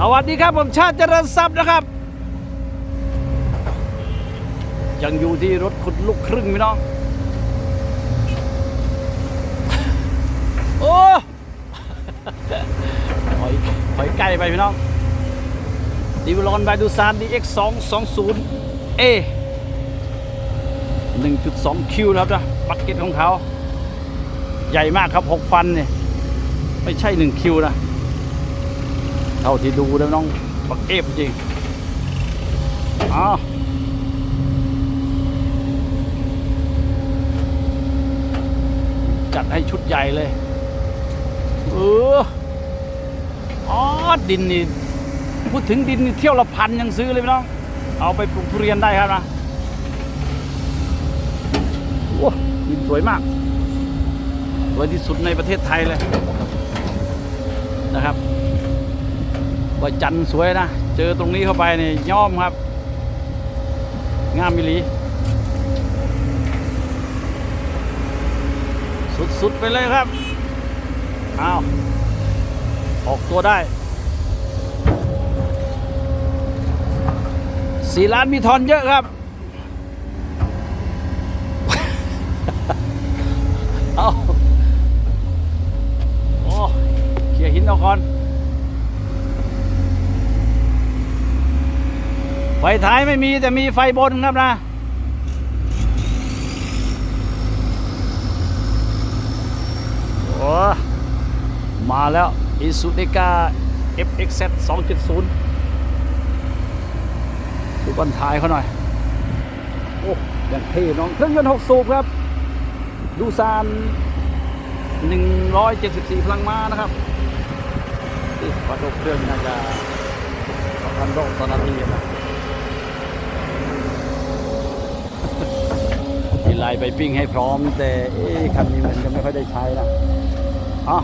สวัสดีครับผมชาติเจริญทรัพย์นะครับ ยังอยู่ที่รถขุดลูกครึ่งพี่น้อง โอ้ถอยถอยใกล้ไปพี่น้องดิวลอนไบดูซาน DX 2 20 A 1.2คิวนะครับนะบักเก็ตของเขา ใหญ่มากครับ6ฟันเนี่ย ไม่ใช่1คิวนะ ท่าที่ดูแล้วน้องบักเอฟจริงอ้าวจัดให้ชุดใหญ่เลย เอออ๋อดินนี่ พูดถึงดินนี่เที่ยวละพันยังซื้อเลยพี่น้อง เอาไปปลูกทุเรียนได้ครับนะโอ้ดินสวยมากสวยที่สุดในประเทศไทยเลยนะครับ ว่าจันทร์สวยนะ เจอตรงนี้เข้าไปเนี่ยย่อมครับ งามมิลี สุดๆไปเลยครับ อ้าว ออกตัวได้สี่ล้านมีทอนเยอะครับ เอาโอ้เคลียหินเอาก่อน ฟท้ายไม่มีแต่มีไฟบนครับนะ โอ้มาแล้วอิสุเดกา FXZ 2.0 ดูบันท้ายเขาหน่อย โอ้ยังเท่น้องเครื่องยนต์6สูบครับ ดูซาน 174 พลังม้านะครับที่วัดเครื่องน่าจะ2,000โลต่อนาทีนะ ลายไปปิ้งให้พร้อม แต่คันนี้มันจะไม่ค่อยได้ใช้นะอ๋อ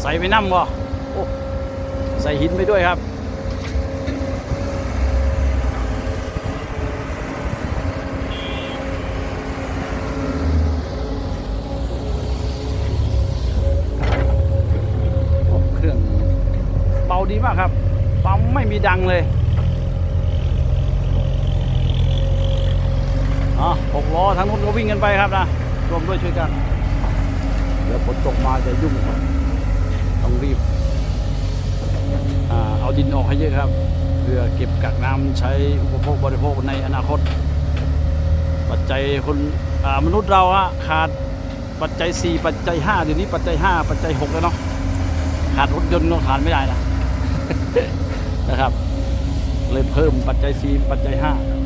ใส่ไปน้ำวะใส่หินไปด้วยครับเครื่องเบาดีมากครับปั๊มไม่มีดังเลย อ๋อหกล้อทางนู้นก็วิ่งกันไปครับนะรวมด้วยช่วยกัน เดี๋ยวฝนตกมาจะยุ่งครับต้องรีบอเอาดินออกให้เยอะครับ เพื่อเก็บกักน้ำใช้อุปโภคบริโภคในอนาคต ปัจจัยคนมนุษย์เราอะขาดปัจจัย 4 ปัจจัย 5 เดี๋ยวนี้ปัจจัย 5 ปัจจัย 6 แล้วเนาะขาดรถยนต์ก็ขาดไม่ได้นะนะครับ เลยเพิ่มปัจจัย 4 ปัจจัย 5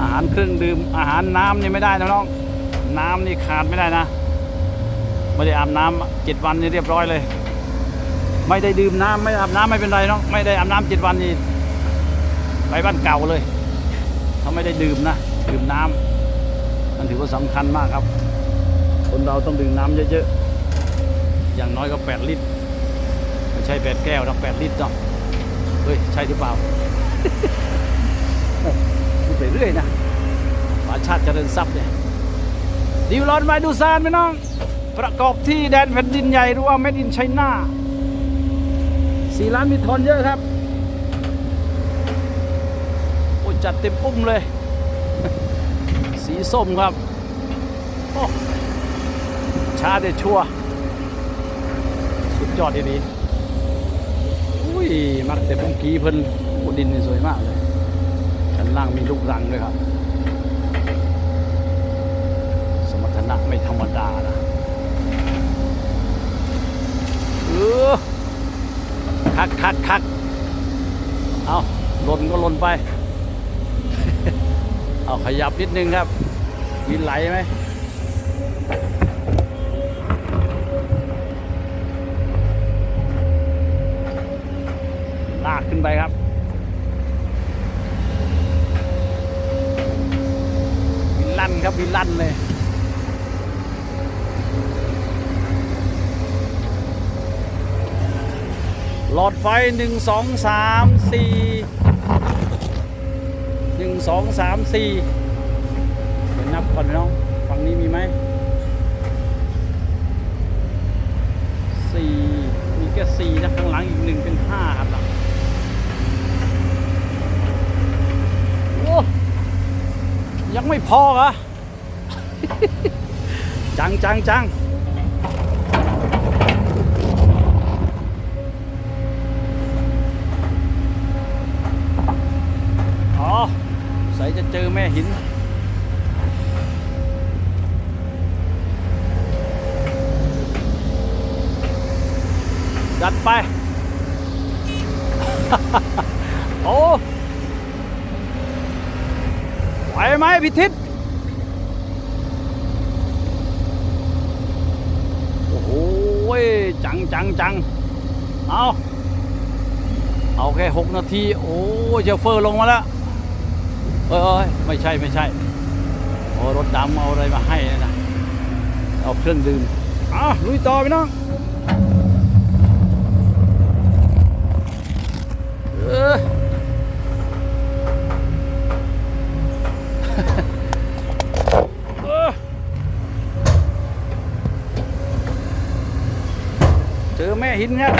อาหารเครื่องดื่มอาหารน้ำนี่ไม่ได้นะน้อง น้ำนี่ขาดไม่ได้นะ ไม่ได้อาบน้ำเจ็ดวันนี่เรียบร้อยเลย ไม่ได้ดื่มน้ำไม่อาบน้ำไม่เป็นไรน้องไม่ได้อาบน้ำเจ็ดวันนี่ไปบ้านเก่าเลยถ้าไม่ได้ดื่มนะดื่มน้ำมันถือว่าสำคัญมากครับ คนเราต้องดื่มน้ำเยอะๆอย่างน้อยก็แปดลิตรไม่ใช่แปดแก้วนะแปดลิตรเนาะเฮ้ยใช่หรือเปล่า ไปเรื่อยนะป่าชาติเจริญทรัพย์เนี่ยดิวลอนไมดูซานไหมน้อง ประกอบที่แดนแผ่นดินใหญ่หรือว่าเมดินไชน่าสี่ล้านมีทอนเยอะครับโอ้ยจัดเต็มปุ้มเลย สีส้มครับโอ้ชาเด็ดชัวสุดยอดดีๆอุ้ยมักแต่เมื่อกี้เพิ่นโอ้ดินนี่สวยมากเลย นล่างมีลูกรังด้วยครับ สมรรถนะไม่ธรรมดานะเออคักคักคักเอาหล่นก็หล่นไป เอาขยับนิดนึงครับ มีไหลไหมลากขึ้นไปครับ วิน ลั่นครับวินลั่นเลยหลอดไฟหนึ่งสองสามสี่หนึ่งสองสามสี่เดี๋ยวนับก่อนน้องฝั่งนี้มีไหมสี่มีแค่สี่นะข้างหลังอีกหนึ่งเป็น ไม่ พ่อเหรอ จังจังจังอ๋อใส่จะเจอแม่หินจัดไป โอ้ ไหวไหมพิทิศโอ้โหจังจังจังเอาเอาแค่หกนาที โอ้เชฟเฟอร์ลงมาแล้วเอ้ยไม่ใช่ไม่ใช่โอ้รถดำเอาอะไรมาให้นะเอาเครื่องดื่มอะลุยต่อพี่น้อง เออ เออเจอแม่ หินครับ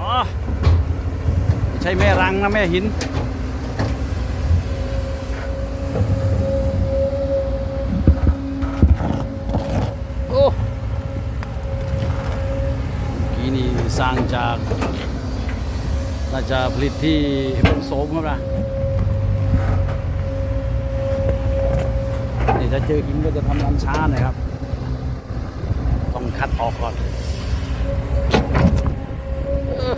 อ๋อใช่แม่รังนะแม่หินโอ้กีนี่สร้างจากน่าจะผลิตที่เมืองโสมครับนะนี่ถ้าเจอหินก็จะทำงานช้าหน่อยครับ คัดออกก่อนออ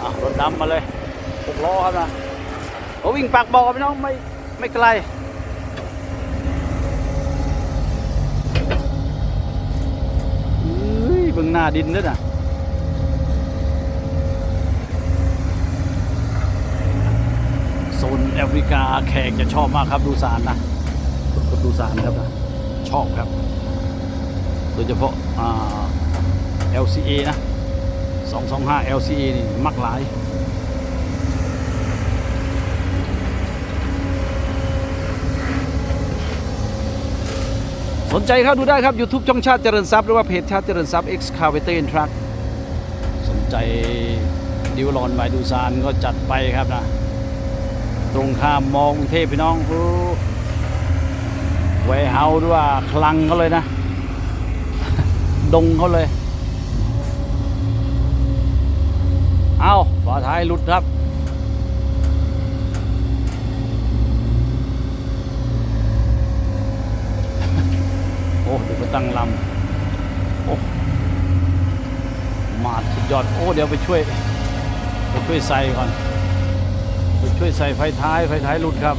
อะรถดำมาเลยหกล้อครับนะโอ้วิ่งปากบอกพี่น้องไม่ไม่ไกลเฮ้ยเบิ่งหน้าดินด้วยนะโซน แอฟริกาแขกจะชอบมากครับดูสารนะคนดูสารครับนะชอบครับ โดยเฉพาะอ่า LCA นะ 225 LCA นี่มักหลายสนใจเข้าดูได้ครับ YouTube ช่องชาติเจริญทรัพย์หรือว่าเพจชาติเจริญทรัพย์ Excavator and Truck สนใจดิวลอนไบดูซานก็จัดไปครับนะ ตรงข้ามมองกรุงเทพพี่น้องคือไวเฮาด้วยว่าคลังเขาเลยนะ ดงเขาเลย เอาฝาท้ายหลุดครับโอ้เดี๋ยวไปตั้งลำโอ้มาสุดยอด โอ้ เดี๋ยวไปช่วย ไปช่วยใส่ก่อน ช่วยใส่ไฟท้ายไฟท้ายหลุดครับ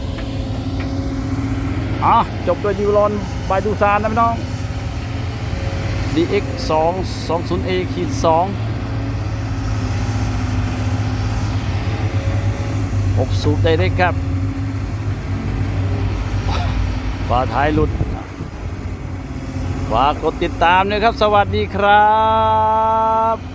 อะจบโดยดิวอนบายดูซานนะพี่น้อง DX 2 20A ขีด2 6สูบได้เลยครับฝาท้ายหลุดฝากกดติดตามนะครับ สวัสดีครับ